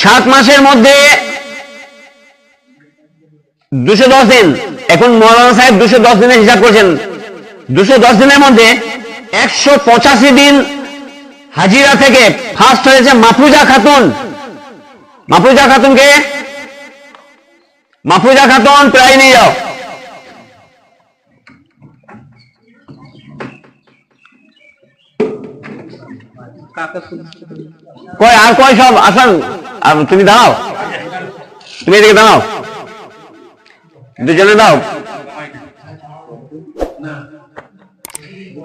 সাত মাসের মধ্যে দুশো দশ দিন। এখন মৌলানা সাহেব দুশো দশ দিনের হিসাব করছেন। দুশো দশ দিনের মধ্যে একশো পঁচাশি দিন হাজিরা থেকে ফার্স্ট হয়েছে মাফুজা খাতুন। মাফুজা খাতুনকে মাফুজা খাতুন প্রায় নিয়ে যাও। কয় আর কয় সব? আসান। তুমি দাঁড়াও। তুমি এদিকে দাঁড়াও। দুজনে দাও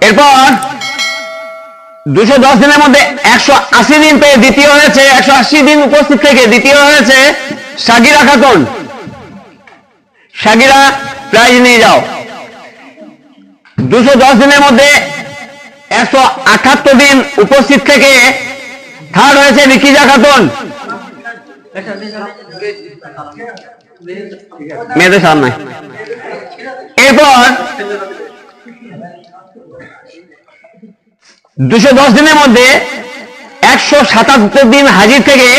এরপর দুশো দশ দিনের মধ্যে একশো আশি দিন পেয়ে দ্বিতীয় হয়েছে, একশো আশি দিন উপস্থিত থেকে দ্বিতীয় হয়েছে সাগিরা খাতুন। সাগিরা প্রাইজ নিয়ে যাও। দুশো দশ দিনের মধ্যে একশো আটাত্তর দিন উপস্থিত থেকে থার্ড হয়েছে রিকিজা খাতুন। মেয়েদের সামনে এরপর দুশো দশ দিনের মধ্যে একশো সাতাত্তর দিন হাজির থেকে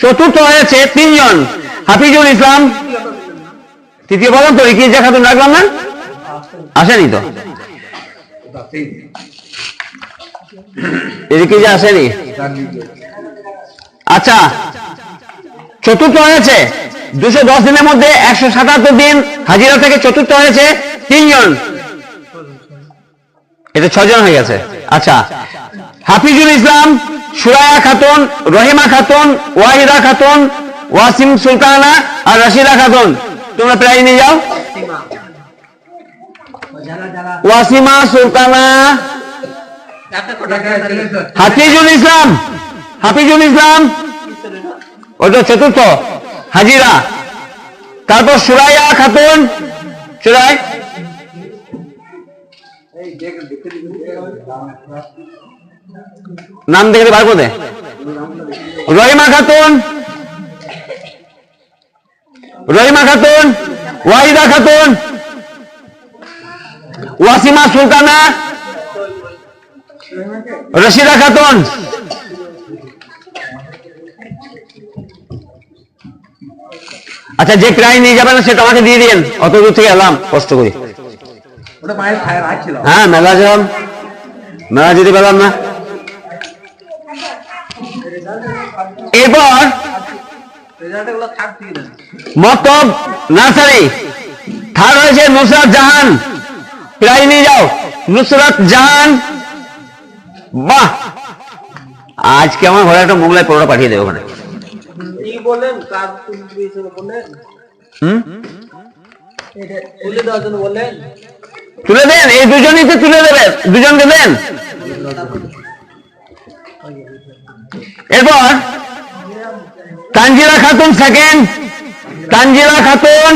চতুর্থ হয়েছে তিনজন। হাফিজুল ইসলাম, তৃতীয় বললাম তো রিকিজা খাতুন রাখলাম না? আসেনি তো। এদিকে যে আসেনি? আচ্ছা চতুর্থ হয়েছে। দুশো দশ দিনের মধ্যে একশো সাতাত্তর দিন হাজিরা থেকে চতুর্থ হয়েছে তিনজন। এটা ছজন হয়ে গেছে। আচ্ছা হাফিজুল ইসলাম সুরায়া খাতুন, রহিমা খাতুন, ওয়াহিদা খাতুন, ওয়াসিম সুলতানা আর রশিদা খাতুন। তোমরা প্রায় নিয়ে যাও। ওয়াসিমা, সুলতানা হাফিজুল ইসলাম হাফিজুল ইসলাম ওটা চতুর্থ, হাজিরা তারপর সুরাইয়া খাতুন, সুরাই নাম দেখে বার করে। রহিমা খাতুন রহিমা খাতুন, ওয়াহিদা খাতুন, ওয়াসিমা সুলতানা রশিদা খাতুন। আচ্ছা যে প্রায় নিয়ে যাবেন সেটা আমাকে দিয়ে দিন অত দূর থেকে এলাম কষ্ট করি। হ্যাঁ মেলা যাম মেলা যেতে পেলাম না। এরপর মতব নার্সারি। থার্ড হয়েছে নুসরাত জাহান। প্রায় নিয়ে যাও। নুসরাত জাহান বাহ! আজকে আমার ঘরে একটা মোগলাই পরোটা পাঠিয়ে দেবে ওখানে। তুলে দেন? এই দুজনই তো তুলে দেবেন দুজনকে দেন। এরপর তানজিরা খাতুন সেকেন্ড তানজিরা খাতুন।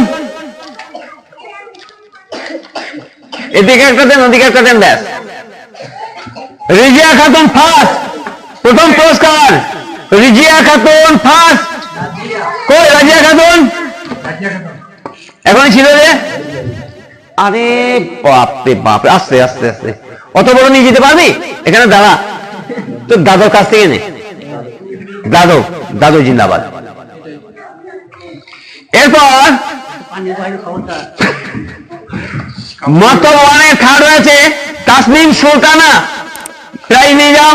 এদিকে একটা দেন ওদিকে একটা দেন ব্যাস। রিজিয়া খাতুন ফার্স্ট প্রথম পুরস্কার। রিজিয়া খাতুন ফার্স্ট কই, রাজিয়া খাতুন? এখন ছিল যে? আরে বাপরে বাপরে, আস্তে আস্তে আস্তে। অত বড় নিয়ে যেতে পারবি? এখানে দাঁড়া তো দাদুর কাছ থেকে নে। দাদু দাদু জিন্দাবাদ। এরপর মত ওয়ানের থার্ড রয়েছে, তাসনিম সুলতানা। প্রায় নিয়ে যাও।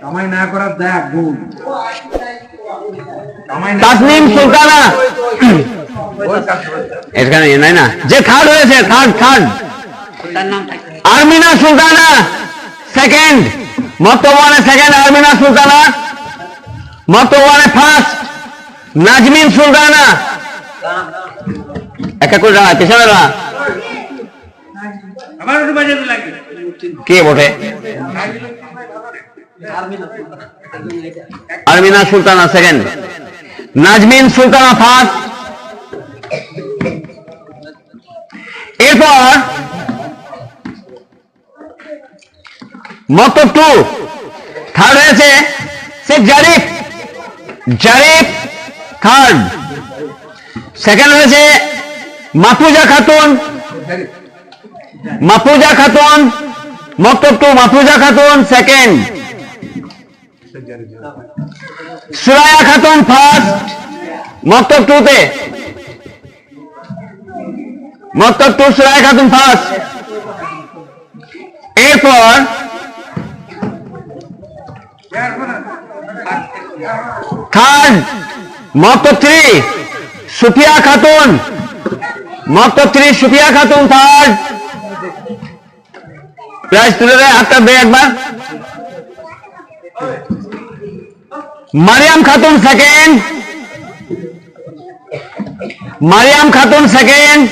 কামাই না করার দেখ গুণ। তাসনিম সুলতানা। এখানে নাই না? যে থার্ড হয়েছে থার্ড থার্ড তার নাম থাকে আরমিনা সুলতানা সেকেন্ড মর্তবানে সেকেন্ড আরমিনা সুলতানা। মর্তবানে ফার্স্ট নাজমিন সুলতানা। একটা করে দাঁড়া পেছনে দাঁড়া আমার একটু বাজাতে লাগে কে বটে? আরমিনা সুলতানা সেকেন্ড নাজমিন সুলতানা ফার্স্ট এরপর মত টু থার্ড হয়েছে শেখ জারিফ। জারিফ থার্ড সেকেন্ড হয়েছে মাফুজা খাতুন। মাফুজা খাতুন মক্তব two Mafuza Khatun second Suraiya Khatun first মক্তব টুতে মক্তব টু সুরায়া খাতুন ফার্স্ট এরপর থার্ড মক্তব থ্রি, সুফিয়া খাতুন। মক্তব three, Sufia Khatun third prize তুলে দেয় হাতটা দে একবার। Mariyam Khatun second Mariyam Khatun second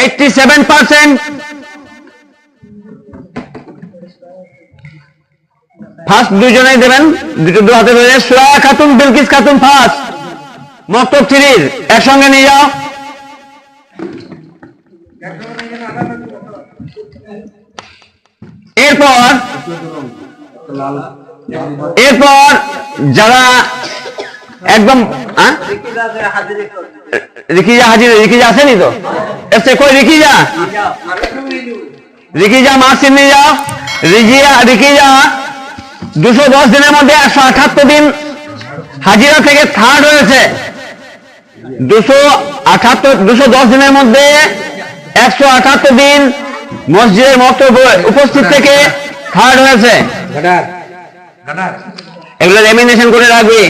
eighty seven percent first দুজনেই দেবেন, দুটো দু হাতে ধরে। সুরায়া খাতুন, বিলকিস খাতুন ফার্স্ট মক্তব থ্রির একসঙ্গে নিয়ে যাও। এরপর এরপর যারা একদম? রিকিজা হাজির, রিকিজা আসেনি তো? এসছে কই রিকিজা? রিকিজা মার্কশিট নিয়ে যাও। রিজিয়া, রিকিজা, দুশো দশ দিনের মধ্যে একশো আঠাত্তর দিন হাজিরা থেকে থার্ড হয়েছে। দুশো আঠাত্তর, দুশো দশ দিনের মধ্যে একশো আঠাত্তর দিন মসজিদের মত উপস্থিত থেকে থার্ড হয়েছে। এগুলো লেমিনেশন করে রাখবি।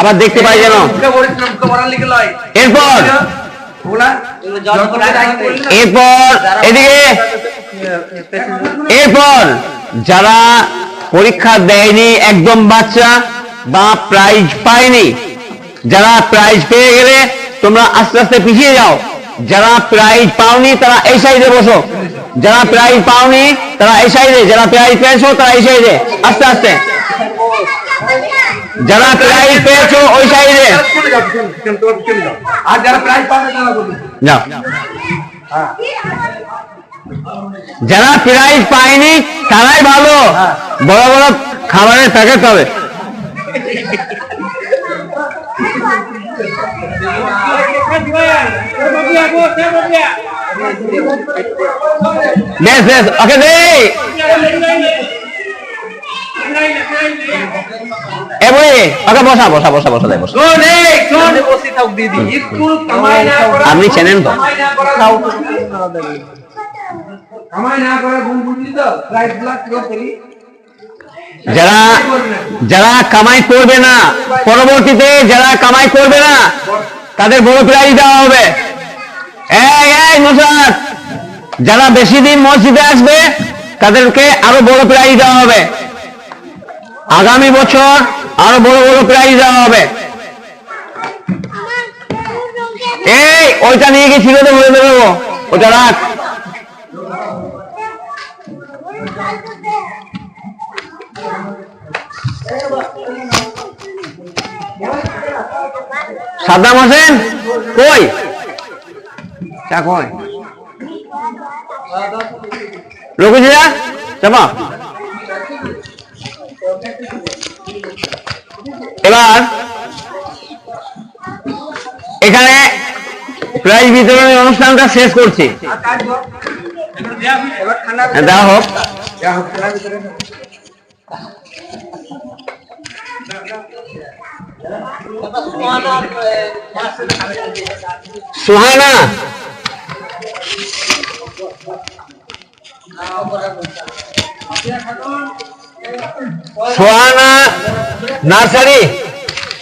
আবার দেখতে পাই যেন। এরপর এরপর এদিকে এরপর যারা পরীক্ষা দেয়নি, একদম বাচ্চা বা প্রাইজ পায়নি, যারা প্রাইজ পেয়ে গেলে তোমরা আস্তে আস্তে পিছিয়ে যাও। যারা প্রাইজ পাওনি তারা এই সাইডে বসো। যারা প্রাইজ পাওনি তারা এই সাইডে। যারা প্রাইজ পেয়েছ তারা এই সাইডে। আস্তে আস্তে। যারা প্রাইজ পেয়েছ ওই সাইডে। আর যারা প্রাইজ যাও। যারা প্রাইজ পায়নি তারাই ভালো। বড় বড় খাবারের প্যাকেট পাবে। বেশ বেশ ওকে দে এ বই ওকে বসা বসা বসা বসা। দে বসা আপনি চেনেন তো? কামাই না করা বুঝলি তো? প্রাইজ ব্লাক করি যারা যারা কামাই করবে না, পরবর্তীতে যারা কামাই করবে না, তাদের বড় প্রাইজ দেওয়া হবে। যারা বেশি দিন মসজিদে আসবে, তাদেরকে আরও বড় প্রাইজ দেওয়া হবে। আগামী বছর আরও বড় বড় প্রাইজ দেওয়া হবে। এই, ওইটা নিয়ে গিয়ে ছিল তো বলে দেবো। ওটা রাখ। সাদ্দাম হোসেন কই? চা কই? রঘুজি যা চাপা এবার এখানে প্রাইজ বিতরণের অনুষ্ঠানটা শেষ করছি। ঠান্ডা হ্যাঁ, দেওয়া হোক যা হোক ঠান্ডা ভিতরে সুহানা! সোহানা! নার্সারি!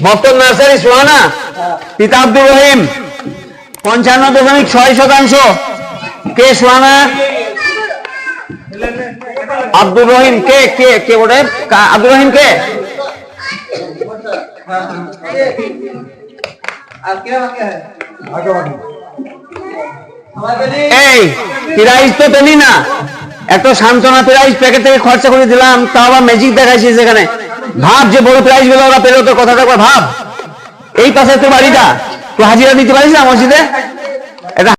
মক্তব নার্সারি, সোহানা! পিতা আব্দুর রহিম। পঞ্চান্ন দশমিক ছয় শতাংশ। কে সোহানা? আব্দুর রহিম, কে? কে? কে ওটা আব্দুর রহিম কে? এই প্রাইজ তো পেলি না। এত সান্ত্বনা প্রাইজ প্যাকেট থেকে খরচা করে দিলাম তা আবার ম্যাজিক দেখাইছিস সেখানে ভাব যে বড় প্রাইজগুলো ওরা পেল তোর কথাটা ভাব। এই পাশে তো বাড়িটা, তুই হাজিরা দিতে পারিস না মসজিদে?